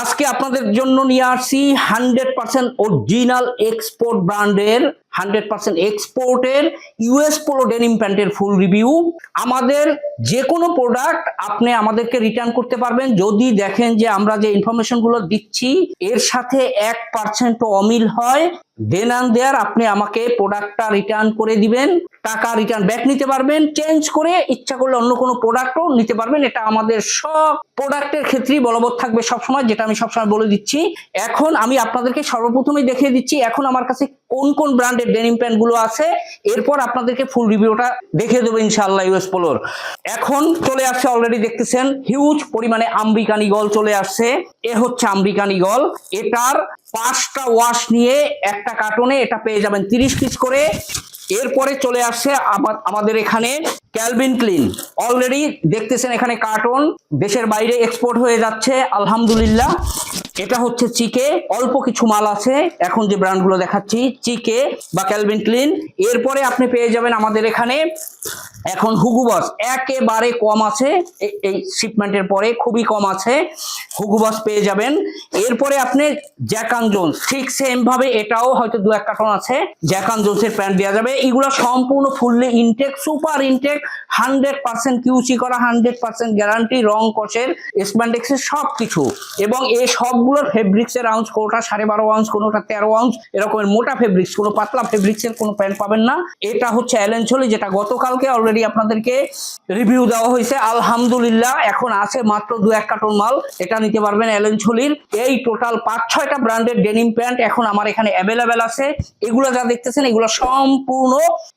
আজকে আপনাদের জন্য নিয়ে আসছি হান্ড্রেড পার্সেন্ট অরিজিনাল এক্সপোর্ট ব্র্যান্ডের, হান্ড্রেড পার্সেন্ট এক্সপোর্টের ইউএস পোলো ডেনিম প্যান্টের ফুল রিভিউ। আমাদের যে কোনো প্রোডাক্ট আপনি আমাদেরকে রিটার্ন করতে পারবেন। যদি দেখেন যে আমরা যে ইনফরমেশনগুলো দিচ্ছি, এর সাথে এক পার্সেন্ট অমিল হয়, দেন আন দেয়ার আপনি আমাকে প্রোডাক্টটা রিটার্ন করে দিবেন, টাকা রিটার্ন ব্যাক নিতে পারবেন, চেঞ্জ করে ইচ্ছা করলে অন্য কোনো প্রোডাক্টও নিতে পারবেন। এটা আমাদের সব প্রোডাক্টের ক্ষেত্রেই বলবৎ থাকবে সবসময়, যেটা আমি সবসময় বলে দিচ্ছি, এখন আমি আপনাদেরকে সর্বপ্রথমেই দেখিয়ে দিচ্ছি, এখন আমার কাছে কোন কোন ব্র্যান্ডের ডেনিম প্যান্টগুলো আছে, এরপর আপনাদেরকে ফুল রিভিউটা দেখিয়ে দেবো ইনশাআল্লাহ ইউএস পোলোর এখন চলে আসছে অলরেডি দেখতেছেন হিউজ পরিমাণে আম্বিকান ইগল চলে আসছে, এ হচ্ছে আম্বিকান ইগল এটার পাঁচটা ওয়াশ নিয়ে একটা কার্টনে এটা পেয়ে যাবেন তিরিশ পিস করে। এরপরে চলে আসছে আমাদের এখানে ক্যালভিন ক্লিন অলরেডি দেখতেছেন এখানে কার্টন দেশের বাইরে এক্সপোর্ট হয়ে যাচ্ছে, আলহামদুলিল্লাহ। এটা হচ্ছে চিকে। অল্প কিছু মাল আছে। এখন যে ব্র্যান্ডগুলো দেখাচ্ছি, চিকে বা ক্যালভিন ক্লিন। এরপরে আপনি পেয়ে যাবেন আমাদের এখানে এখন হুগুবস একেবারে কম আছে। এই শিপমেন্টের পরে খুবই কম আছে। হুগুবস পেয়ে যাবেন। এরপরে আপনি জ্যাকান জোন্স ঠিক সেম ভাবে এটাও হয়তো দু এক কার্টন আছে। জ্যাকান জোন্সের প্যান্ট দেওয়া যাবে। এগুলো সম্পূর্ণ fully intact super intact hundred percent QC করা হান্ড্রেড পার্সেন্ট গ্যারান্টি রং কষের স্প্যান্ডেক্সের সব কিছু এবং এই সবগুলোর ফেব্রিক্সের আউন্স কোনোটা সাড়ে বারো আউন্স কোনোটা তেরো আউন্স এরকমের মোটা ফেব্রিক্স কোনো পাতলা ফেব্রিক্সের কোনো প্যান্ট পাবেন না। এটা হচ্ছে অ্যালেনছলি যেটা গতকালকে অলরেডি আপনাদেরকে রিভিউ দেওয়া হয়েছে। আলহামদুলিল্লাহ, এখন আছে মাত্র দু এক কার্টন মাল। এটা নিতে পারবেন অ্যালেনছলির এই টোটাল পাঁচ, ছয়টা ব্র্যান্ডের ডেনিম প্যান্ট এখন আমার এখানে অ্যাভেলেবেল আছে। এগুলো যা দেখতেছেন, এগুলো সম্পূর্ণ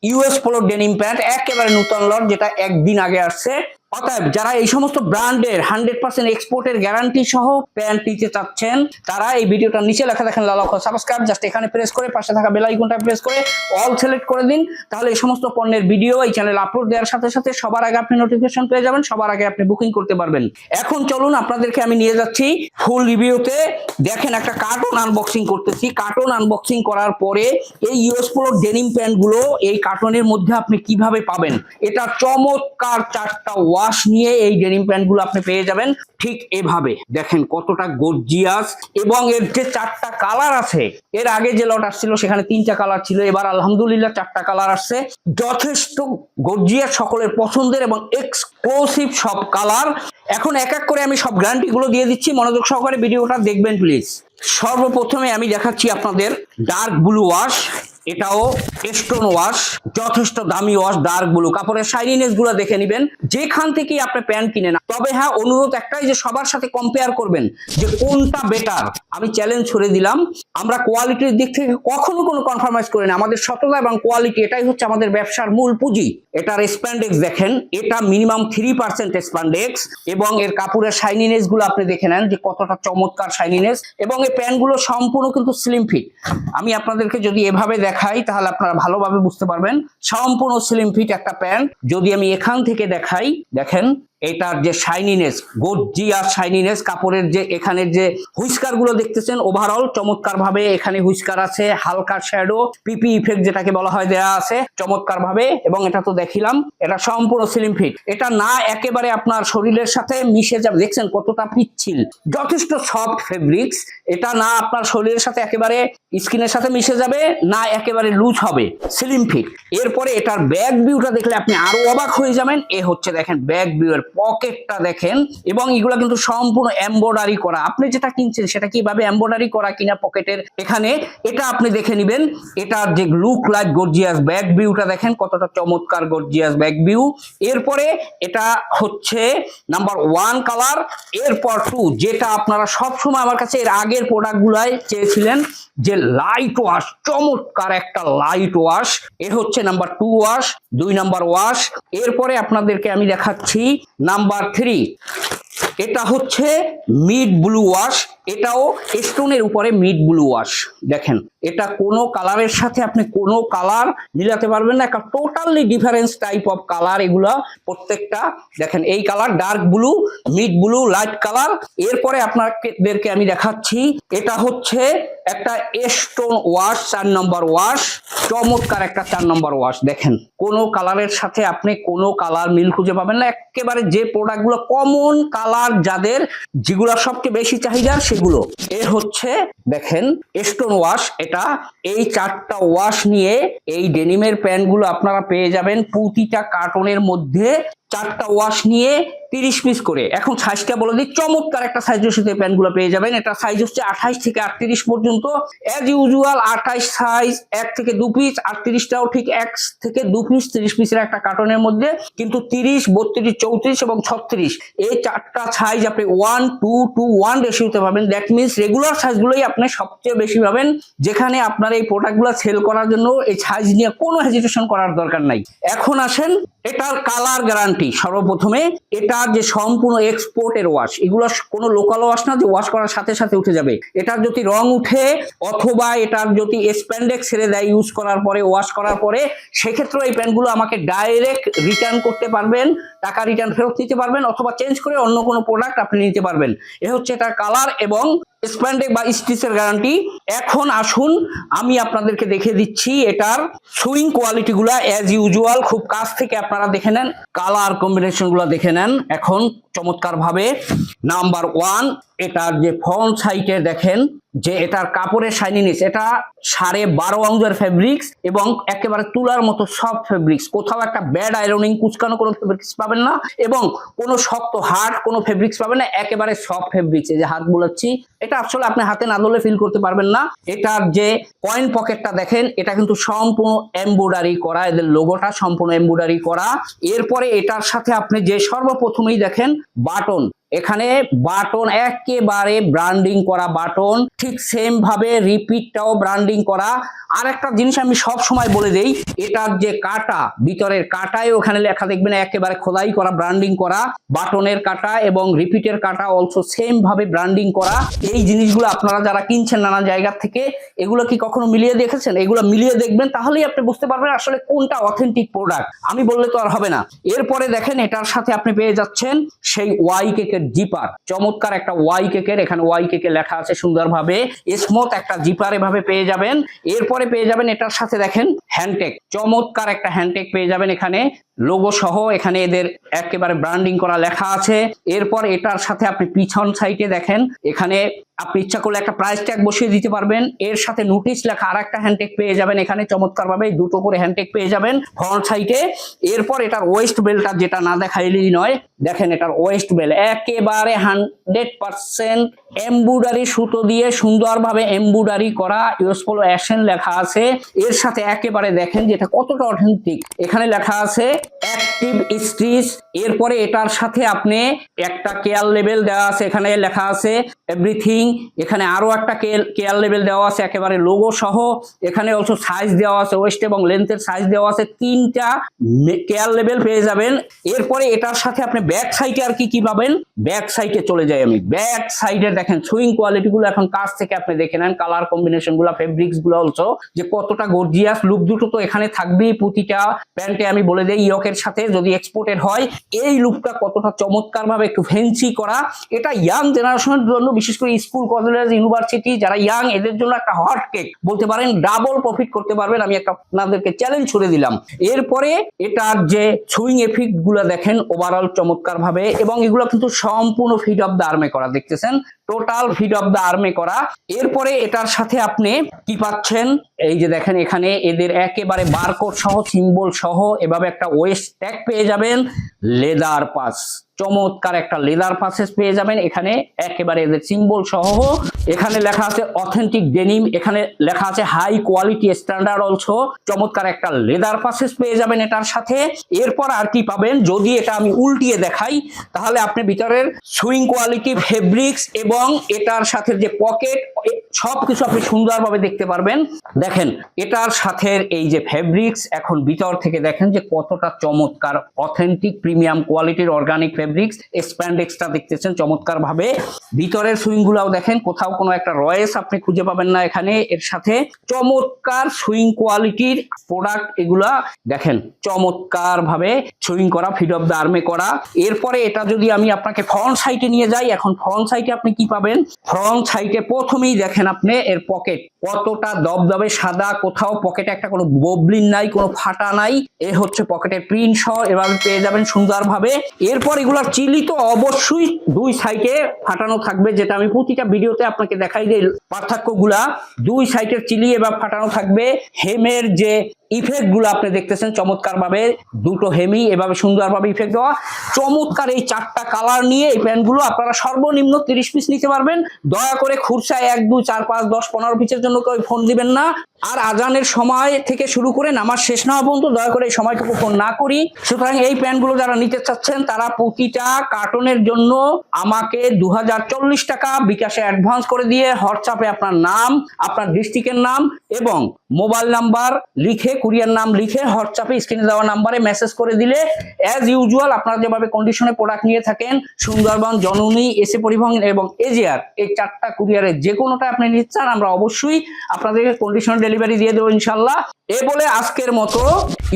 ইউএস পোলোর ডেনিম প্যান্ট একেবারে নূতন লট, যেটা একদিন আগে আসছে। অতএব যারা এই সমস্ত ব্র্যান্ডের হান্ড্রেড পার্সেন্ট এক্সপোর্টের গ্যারান্টি সহ প্যান্ট নিতে চাচ্ছেন, তারা এই ভিডিওটার নিচে লেখা দেখেন লাল অক্ষর সাবস্ক্রাইব, জাস্ট এখানে প্রেস করে, পাশে থাকা বেল আইকনটা প্রেস করে অল সিলেক্ট করে দিন। তাহলে এই সমস্ত পণ্যের ভিডিও এই চ্যানেল আপলোড দেওয়ার সাথে সাথে সবার আগে আপনি নোটিফিকেশন পেয়ে যাবেন, সবার আগে আপনি বুকিং করতে পারবেন। এখন চলুন আপনাদেরকে আমি নিয়ে যাচ্ছি ফুল রিভিউতে দেখেন একটা কার্টন আনবক্সিং করতেছি। কার্টন আনবক্সিং করার পরে এই ইউএস ডেনিম প্যান্টগুলো এই কার্টনের মধ্যে আপনি কীভাবে পাবেন? এটা চমৎকার চারটা ওয়াশ নিয়ে এই ডেনিম প্যান্টগুলো আপনি পেয়ে যাবেন ঠিক এভাবে। দেখেন কতটা গর্জিয়াস এবং এর যে চারটা কালার আছে, এর আগে যে লট আসছিল সেখানে তিনটা কালার ছিল, এবার আলহামদুলিল্লাহ চারটা কালার আসছে। যথেষ্ট গর্জিয়াস সকলের পছন্দের এবং এক্সক্লুসিভ সব কালার এখন এক এক করে আমি সব গ্যারান্টি গুলো দিয়ে দিচ্ছি, মনোযোগ সহকারে ভিডিওটা দেখবেন প্লিজ সর্বপ্রথমে আমি দেখাচ্ছি আপনাদের ডার্ক ব্লু ওয়াশ এটাও স্টোন ওয়াশ, যথেষ্ট দামি ওয়াশ ডার্ক ব্লু কাপড়ের শাইনিনেসগুলো দেখে নেবেন। যেখান থেকেই আপনি প্যান্ট কিনে না তবে হ্যাঁ অনুরোধ একটাই যে সবার সাথে কম্পেয়ার করবেন যে কোনটা বেটার আমি চ্যালেঞ্জ ছড়ে দিলাম। আমরা কোয়ালিটির দিক থেকে কখনো কোনো কনফার্মাইজ করি না আমাদের সততা এবং কোয়ালিটি এটাই হচ্ছে আমাদের ব্যবসার মূল পুঁজি। এটার স্প্যান্ডেক্স দেখেন, এটা মিনিমাম থ্রি পার্সেন্ট স্প্যান্ডেক্স এবং এর কাপড়ের শাইনিনেসগুলো আপনি দেখে নেন যে কতটা চমৎকার শাইনিনেস এবং এই প্যান্টগুলো সম্পূর্ণ কিন্তু স্লিম ফিট আমি আপনাদেরকে যদি এভাবে দেখাই, তাহলে আপনারা ভালোভাবে বুঝতে পারবেন। সম্পূর্ণ স্লিম ফিট একটা প্যান্ট যদি আমি এখান থেকে দেখাই, দেখেন এটার যে শাইনিনেস গর্জিয়াস শাইনিনেস কাপড়ের যে এখানের যে হুইস্কারগুলো দেখতেছেন ওভারঅল চমৎকার ভাবে এখানে হুইস্কার আছে, হালকা শ্যাডো পিপি ইফেক্ট যেটাকে বলা হয় দেয়া আছে চমৎকার ভাবে এবং এটা তো দেখিলাম, এটা সম্পূর্ণ স্লিম ফিট এটা না একেবারে আপনার শরীরের সাথে মিশে যাবে, দেখছেন কতটা পিচ্ছিল। যথেষ্ট সফট ফেব্রিক্স এটা না আপনার শরীরের সাথে একেবারে স্কিনের সাথে মিশে যাবে, না একেবারে লুজ হবে স্লিম ফিট এরপরে এটার ব্যাক ভিউটা দেখলে আপনি আরও অবাক হয়ে যাবেন, এ হচ্ছে দেখেন ব্যাক ভিউ এর পকেটটা দেখেন এবং এগুলো কিন্তু সম্পূর্ণ এমব্রয়ডারি করা। আপনি যেটা কিনছেন সেটা কীভাবে এমব্রয়ডারি করা কিনা পকেটের? এখানে এটা আপনি দেখে নেবেন, এটার যে লুক লাইক গর্জিয়াস ব্যাক ভিউটা দেখেন, কতটা চমৎকার গর্জিয়াস ব্যাক ভিউ এরপরে এটা হচ্ছে নাম্বার ওয়ান কালার এরপর টু যেটা আপনারা সবসময় আমার কাছে এর আগের প্রোডাক্টগুলাই চেয়েছিলেন, যে লাইট ওয়াশ চমৎকার একটা লাইট ওয়াশ এ হচ্ছে নাম্বার টু ওয়াশ দুই নাম্বার ওয়াশ এরপরে আপনাদেরকে আমি দেখাচ্ছি নাম্বার থ্রি এটা হচ্ছে মিড ব্লু ওয়াশ এটাও স্টোনের উপরে মিড ব্লু ওয়াশ দেখেন, এটা কোনো কালারের সাথে আপনি কোনো কালার মিলাতে পারবেন না, একটা totally difference type of colour এগুলা প্রত্যেকটা। দেখেন, এই colour dark blue mid blue light colour এরপরে আপনাদেরকে আমি দেখাচ্ছি, এটা হচ্ছে একটা স্টোন ওয়াশ চার নম্বর ওয়াশ চমৎকার একটা চার নম্বর ওয়াশ দেখেন। কোনো কালারের সাথে আপনি কোনো কালার মিল খুঁজে পাবেন না, একেবারে যে প্রোডাক্টগুলো কমন কালার কালার যাদের যেগুলো সবচেয়ে বেশি চাহিদা সেগুলো। এ হচ্ছে দেখেন স্টোন ওয়াশ এটা এই চারটা ওয়াশ নিয়ে এই ডেনিমের প্যান্টগুলো আপনারা পেয়ে যাবেন প্রতিটা কার্টনের মধ্যে চারটা ওয়াশ নিয়ে তিরিশ পিস করে। এখন সাইজটা বলে দিই, চমৎকার একটা সাইজের সাথে প্যান্টগুলো পেয়ে যাবেন। এটা সাইজ হচ্ছে আঠাইশ থেকে আটত্রিশ পর্যন্ত। অ্যাজ ইউজুয়াল আঠাইশ সাইজ এক থেকে দু পিস আটত্রিশটাও ঠিক এক থেকে দু পিস তিরিশ পিসের একটা কার্টনের মধ্যে। কিন্তু তিরিশ, বত্রিশ, চৌত্রিশ এবং ছত্রিশ, এই চারটা সাইজ আপনি ওয়ান টু টু ওয়ান রেশিওতে পাবেন। দ্যাট মিনস রেগুলার সাইজগুলোই আপনি সবচেয়ে বেশি পাবেন। যেখানে আপনার এই প্রোডাক্টগুলো সেল করার জন্য এই সাইজ নিয়ে কোনো হেজিটেশন করার দরকার নাই। এখন আসেন, এটার কালার গ্যারান্টি সর্বপ্রথমে এটা যে সম্পূর্ণ এক্সপোর্টের ওয়াশ এগুলো কোনো লোকাল ওয়াশ না যে ওয়াশ করার সাথে সাথে উঠে যাবে। এটার যদি রং উঠে অথবা এটার যদি স্প্যান্ডেক্স ছেড়ে দেয় ইউজ করার পরে ওয়াশ করার পরে সেক্ষেত্রে এই প্যান্টগুলো আমাকে ডাইরেক্ট রিটার্ন করতে পারবেন, টাকা রিটার্ন ফেরত নিতে পারবেন, অথবা চেঞ্জ করে অন্য কোনো প্রোডাক্ট আপনি নিতে পারবেন। এ হচ্ছে এটার কালার এবং স্প্যান্ডেক বা স্টিচের গ্যারান্টি এখন আসুন, আমি আপনাদেরকে দেখে দিচ্ছি এটার সুইং কোয়ালিটি গুলা অ্যাজ ইউজুয়াল খুব কাছ থেকে আপনারা দেখে নেন কালার কম্বিনেশনগুলা দেখে নেন। এখন চমৎকার ভাবে নাম্বার ওয়ান, এটার যে ফ্রন্ট সাইডে দেখেন, যে এটার কাপড়ের শাইনিনেস এটা সাড়ে বারো অংশের ফেব্রিক্স এবং একেবারে তুলার মতো সফট ফেব্রিক্স কোথাও একটা ব্যাড আয়রনিং কুচকানো কোনো ফেব্রিক্স পাবেন না এবং কোনো শক্ত হার্ড কোনো ফেব্রিক্স পাবেন না, একেবারে সফট ফেব্রিক্স এই যে হাত বোলাচ্ছি, এটা আসলে আপনি হাতে না ধরলে ফিল করতে পারবেন না। এটার যে কয়েন পকেটটা দেখেন, এটা কিন্তু সম্পূর্ণ এমব্রয়ডারি করা, এদের লোগোটা সম্পূর্ণ এমব্রয়ডারি করা। এরপরে এটার সাথে আপনি যে সর্বপ্রথমেই দেখেন বাটন এখানে বাটন একেবারে ব্র্যান্ডিং করা বাটন, ঠিক সেম ভাবে রিপিটটাও ব্র্যান্ডিং করা। আর একটা জিনিস আমি সব সময় বলে দেই, এটার যে কাটা, ভিতরের কাটায় ওখানে লেখা দেখবেন একেবারে খোদাই করা ব্র্যান্ডিং করা। বাটনের কাটা এবং রিপিটের কাটা অলসো সেম ভাবে ব্র্যান্ডিং করা। এই জিনিসগুলো আপনারা যারা কিনছেন নানা জায়গা থেকে, এগুলো কি কখনো মিলিয়ে দেখেছেন? এগুলো মিলিয়ে দেখবেন, তাহলেই আপনি বুঝতে পারবেন আসলে কোনটা অথেন্টিক প্রোডাক্ট আমি বললে তো আর হবে না। এরপরে দেখেন, এটার সাথে আপনি পেয়ে যাচ্ছেন সেই ওয়াই জিপার চমৎকার একটা ওয়াই কেকের এখানে ওয়াই কেকে লেখা আছে সুন্দরভাবে। স্মুথ একটা জিপার এভাবে পেয়ে যাবেন। এরপরে পেয়ে যাবেন এটার সাথে দেখেন হ্যান্ডটেক চমৎকার একটা হ্যান্ডটেক পেয়ে যাবেন এখানে। লোগো সহ এখানে এদের একেবারে ব্র্যান্ডিং করা লেখা আছে। এরপর এটার সাথে আপনি পিছন সাইডে দেখেন, এখানে আপনি ইচ্ছা করলে একটা প্রাইস ট্যাগ বসিয়ে দিতে পারবেন। এর সাথে নোটিশ লেখা আর একটা হ্যান্ডটেক পেয়ে যাবেন এখানে। চমৎকার ভাবে দুটো করে হ্যান্ডটেক পেয়ে যাবেন ফ্রন্ট সাইডে এরপর এটার ওয়েস্ট বেলটা যেটা না দেখাইলেই নয়, দেখেন এটার ওয়েস্ট বেল একেবারে হান্ড্রেড পার্সেন্ট এমব্রয়ডারি সুতো দিয়ে সুন্দরভাবে এমব্রয়ডারি করা ইউসফুল অ্যাকশন লেখা আছে। এর সাথে একেবারে দেখেন যে এটা কতটা অথেন্টিক এখানে লেখা আছে অ্যাক্টিভ স্টিচ এরপরে এটার সাথে আপনি একটা কেয়ার লেভেল দেওয়া আছে, এখানে লেখা আছে এভরিথিং এখানে আরও একটা কেয়ার লেভেল দেওয়া আছে, একেবারে লোগো সহ। এখানে অলসো সাইজ দেওয়া আছে ওয়েস্ট এবং লেন্থের সাইজ দেওয়া আছে। তিনটা কেয়ার লেভেল পেয়ে যাবেন। এরপরে এটার সাথে আপনি ব্যাক সাইডে আর কি কি পাবেন? ব্যাক সাইডে চলে যাই আমি। ব্যাক সাইডে দেখেন সুইং কোয়ালিটি গুলো এখন কাছ থেকে আপনি দেখে নেন কালার কম্বিনেশনগুলো ফেব্রিক্সগুলো অলসো যে কতটা গর্জিয়াস লুক দুটো তো এখানে থাকবেই প্রতিটা প্যান্টে আমি বলে দিই ইয়কের সাথে, যদি এক্সপোর্টেড হয়, এই লুকটা কতটা চমৎকার ভাবে একটু ফেন্সি করা। এটা ইয়াং জেনারেশনের জন্য বিশেষ করে স্কুল কলেজ ইউনিভার্সিটি যারা ইয়াং এদের জন্য একটা হট কেক বলতে পারেন ডাবল প্রফিট করতে পারবেন। আমি একটা আপনাদেরকে চ্যালেঞ্জ ছুড়ে দিলাম। এরপরে এটার যে সুইং এফিক্টগুলো দেখেন ওভারঅল চমৎকার ভাবে এবং এগুলো কিন্তু সম্পূর্ণ ফিট অফ দ্য আর্মে করা। দেখতেছেন? টোটাল ফিট অফ দ্য আর্মে করা। এরপরে এটার সাথে আপনি কি পাচ্ছেন? এই যে দেখেন এখানে এদের একেবারে বারকোড সহ সিম্বল সহ, এভাবে একটা ওয়েস্ট ট্যাগ পেয়ে যাবেন। লেদার পাস চমৎকার একটা লেদার পাসেস পেয়ে যাবেন। এখানে একেবারে এদের সিম্বল সহ। এখানে লেখা আছে অথেন্টিক ডেনিম এখানে লেখা আছে হাই কোয়ালিটি স্ট্যান্ডার্ড অলসো চমৎকার একটা লেদার পাসেস পেয়ে যাবেন এটার সাথে। এরপর আর কি পাবেন? যদি এটা আমি উল্টিয়ে দেখাই, তাহলে আপনি ভিতরের সুইং কোয়ালিটি ফেব্রিক্স এবং এটার সাথে যে পকেট সবকিছু আপনি সুন্দরভাবে দেখতে পারবেন। দেখেন, এটার সাথে এই যে ফেব্রিক্স এখন ভিতর থেকে দেখেন যে কতটা চমৎকার অথেন্টিক প্রিমিয়াম কোয়ালিটির অর্গানিক ফেব্রিক্স স্প্যান্ডেক্সটা দেখতেছেন চমৎকার ভাবে ভিতরের সুইং গুলাও দেখেন, কোথাও কোনো একটা রয়েস আপনি খুঁজে পাবেন না এখানে। এর সাথে চমৎকার সুইং কোয়ালিটির প্রোডাক্ট এগুলা দেখেন চমৎকার ভাবে সুইং করা ফিড অফ দ্য আর্মে করা। এরপরে এটা যদি আমি আপনাকে ফ্রন্ট সাইডে নিয়ে যাই, এখন ফ্রন্ট সাইডে আপনি কি পাবেন? ফ্রন্ট সাইডে প্রথমেই দেখেন আপনি এর পকেট কতটা দবদবে সাদা, কোথাও পকেটে একটা কোনো ববলিন নাই, কোনো ফাটা নাই। এ হচ্ছে পকেটের প্রিন্ট সহ এভাবে পেয়ে যাবেন সুন্দরভাবে। এরপর এগুলো এগুলার চিলি তো অবশ্যই দুই সাইডে ফাটানো থাকবে, যেটা আমি প্রতিটা ভিডিওতে আপনাকে দেখাই যে পার্থক্যগুলা, দুই সাইডের চিলি এবার ফাটানো থাকবে। হেমের যে ইফেক্টগুলো আপনি দেখতেছেন চমৎকার ভাবে দুটো হেমি, এভাবে সুন্দরভাবে ইফেক্ট দেওয়া। চমৎকার এই চারটা কালার নিয়ে এই প্যান্টগুলো আপনারা সর্বনিম্ন তিরিশ পিস নিতে পারবেন। দয়া করে খুরসায় এক, দুই, চার, পাঁচ, দশ, পনেরো পিসের জন্য কেউ ফোন দিবেন না। আর আজানের সময় থেকে শুরু করে নামাজ শেষ না পর্যন্ত দয়া করে এই সময়টুকু ফোন না করি। সুতরাং এই প্যান্টগুলো যারা নিতে চাচ্ছেন, তারা প্রতিটা কার্টনের জন্য আমাকে দু হাজার চল্লিশ টাকা বিকাশে অ্যাডভান্স করে দিয়ে হোয়াটসঅ্যাপে আপনার নাম, আপনার ডিস্ট্রিক্টের নাম এবং মোবাইল নাম্বার লিখে কুরিয়ার নাম লিখে হোয়াটসঅ্যাপে স্ক্রিনে দেওয়া নাম্বারে মেসেজ করে দিলে অ্যাজ ইউজুয়াল আপনারা যেভাবে কন্ডিশনে প্রোডাক্ট নিয়ে থাকেন, সুন্দরবন, জননী এসে পরিবহন এবং এজিআর এই চারটা কুরিয়ারের যে কোনোটা আপনি নিতে চান, আমরা অবশ্যই আপনাদেরকে কন্ডিশনে ডেলিভারি দিয়ে দেবো ইনশাল্লাহ এ বলে আজকের মতো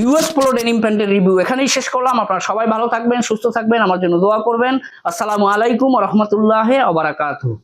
ইউএস পোলো ডেনিম প্যান্টের রিভিউ এখানেই শেষ করলাম। আপনারা সবাই ভালো থাকবেন, সুস্থ থাকবেন, আমার জন্য দোয়া করবেন। আসসালামু আলাইকুম রহমতুল্লাহ আবরাকাতু